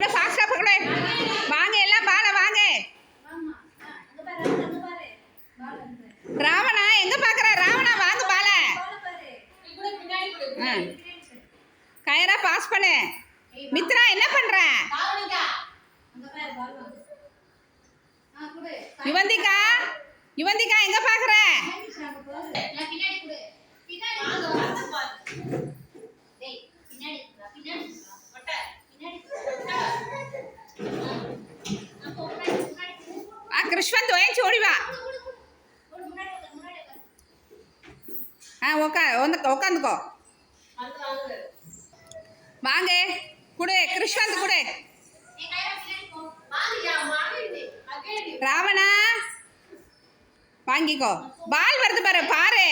ஃபாஸ்டா பக்கடே வாங்க எல்லாம் பால வாங்க. ராவணா எங்க பாக்குற? ராவணா வாங்க பால. கயரா பாஸ் பண்ணு. மித்ரா என்ன பண்ற? யுவந்திகா யுவந்திகா எங்க பாக்குற? யஷ்வந்த் கிருஷ்வந்த் ஓடிவா ஓடி வா ஆ உக்கா வந்து உட்காந்துக்கோ வாங்க குடு கிருஷ்வந்த் குடு ராவணா வாங்கிக்கோ பால் வருது பாரு பாரு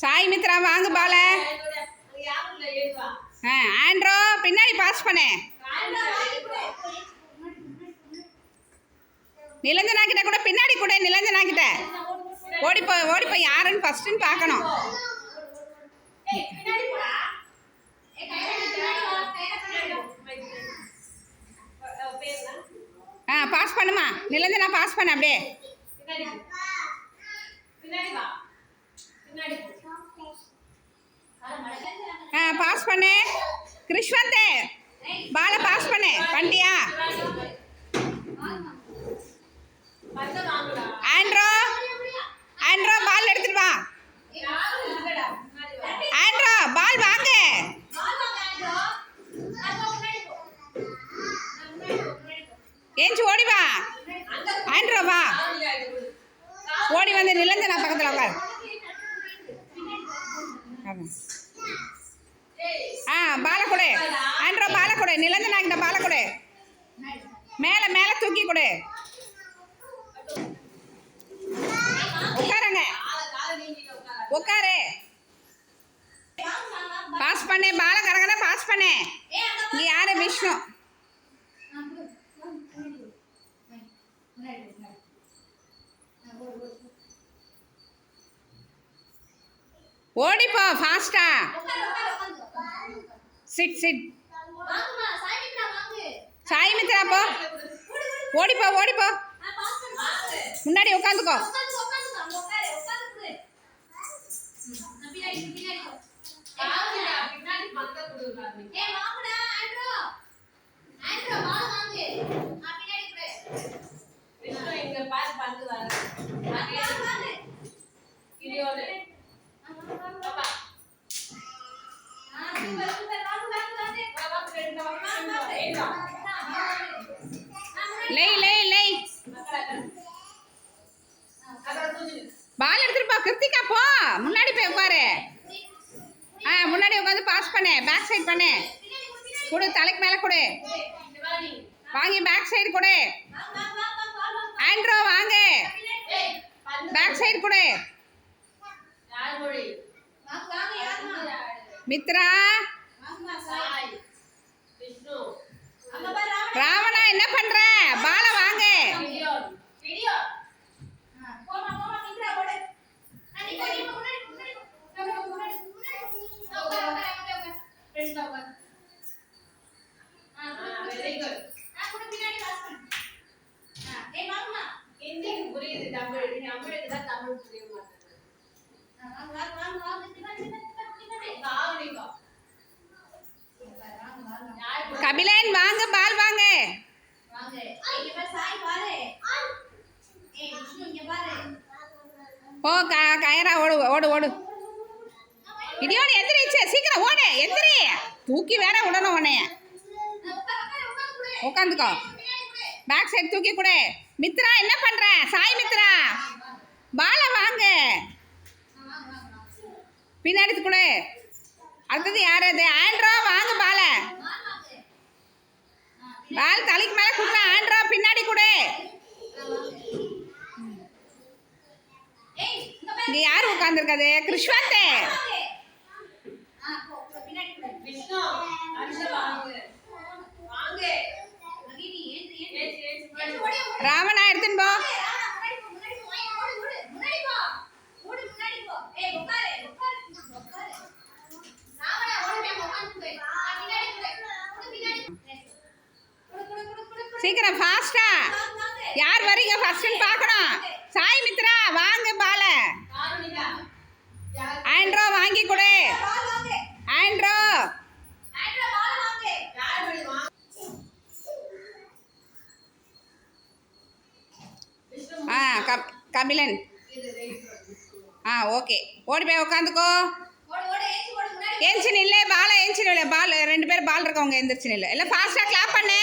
சாய் மித்ரா வாங்க பால. ஆ ஆண்ட்ரோ பின்னாடி பாஸ் பண்ணு. நிலஞ்சனா கிட்ட கூட பின்னாடி கூட நிலஞ்சனா கிட்ட. ஓடி போய் யாருன்னு ஃபர்ஸ்ட்னு பார்க்கணும். ஆ பாஸ் பண்ணுமா? நிலஞ்சனா பாஸ் பண்ண அப்படியே. ஆ பாஸ் பண்ணு. கிருஷ்வந்தே. பா பாஸ் பண்ணு பண்ணிட்டியா ஆண்ட்ரோ ஆண்ட்ரோ பால் எடுத்துட்டு வா ஆண்ட்ரோ பால் வாங்க ஏஞ்சி ஓடி வா ஆண்ட்ரோ வா ஓடி வந்து நிலஞ்சனா பக்கத்தில் உட்கார் ஆமா. ஆ பாலக்குடை. கொடு ஆண்ட்ரோ பால கொடு நிலஞ்சனா மேலே மேலே தூக்கி கொடு. உட்காருங்க. உட்காரு. பாஸ் பண்ணேன் பால பாஸ் பண்ணேன் இங்கே யாரு விஷ்ணு? ஓடிப்போ ஃபாஸ்டா சிட் சிட் சாய் மித்ரா போ. ஓடிப்போ ஓடிப்போ. முன்னாடி உட்காந்துக்கோ. லை லை லை பால் எடுத்துட்டு போ கிருத்திகா போ. முன்னாடி போய் உட்காரு. ஆ முன்னாடி உட்காந்து பாஸ் பண்ணு பேக் சைடு பண்ணு. கொடு தலைக்கு மேலே கொடு. வாங்கி பேக் சைடு கொடு. ஆண்ட்ரோ வாங்க. பேக் சைடு கொடு மித்ரா. ராவணா என்ன பண்ற? பால வாங்க. கபிலன் வாங்க பால் வாங்க போ க கயரா ஓடு ஓடு ஓடு. இடியோடு எந்திரிச்சு சீக்கிரம் ஓடு எந்திரி. தூக்கி வேற விடணும் உன்னைய. உட்காந்துக்கோ பேக் சைடு தூக்கி கொடு. மித்ரா என்ன பண்ணுற சாய் மித்ரா பாலை வாங்க. பின்னாடி கொடு. அடுத்தது யார்? அது ஆண்ட்ரா வாங்க பாலை பால் தலைக்கு மேலே கொடுத்தா ஆண்ட்ரா பின்னாடி கொடு இங்க யார் உட்காந்துருக்காது கிருஷ்வந்த் விஷ்ணு அடுத்த வாங்க வாங்க ஏய், ஏய், ஏய். ஏச்சு ஏச்சு ஏச்சு, ஓடி ராவணா எடுத்துன்னு போ. சீக்கிரம் ஃபாஸ்டா யார் வரீங்க ஃபர்ஸ்ட்னு பார்க்கணும். சாய் மித்ரா வாங்க பால ஆண்ட்ரோ வாங்கி கொடு. ஆண்ட்ரோ. ஆ கமிலன் ஆ ஓகே. ஓடி போய் உட்காந்துக்கோ ஏஞ்சி நில்லு பாலை ஏஞ்சி நில்லு. பால் ரெண்டு பேரும் பால் இருக்கவங்க எந்திரிச்சு நில்லு. எல்லாம் ஃபாஸ்ட்டாக கிளாப் பண்ணு.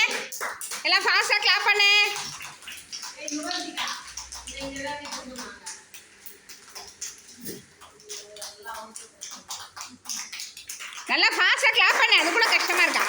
எல்லாம் ஃபாஸ்ட்டாக கிளாப் பண்ணு. நல்லா ஃபாஸ்ட்டாக கிளாப் பண்ணேன் அது கூட கஷ்டமாக இருக்கா?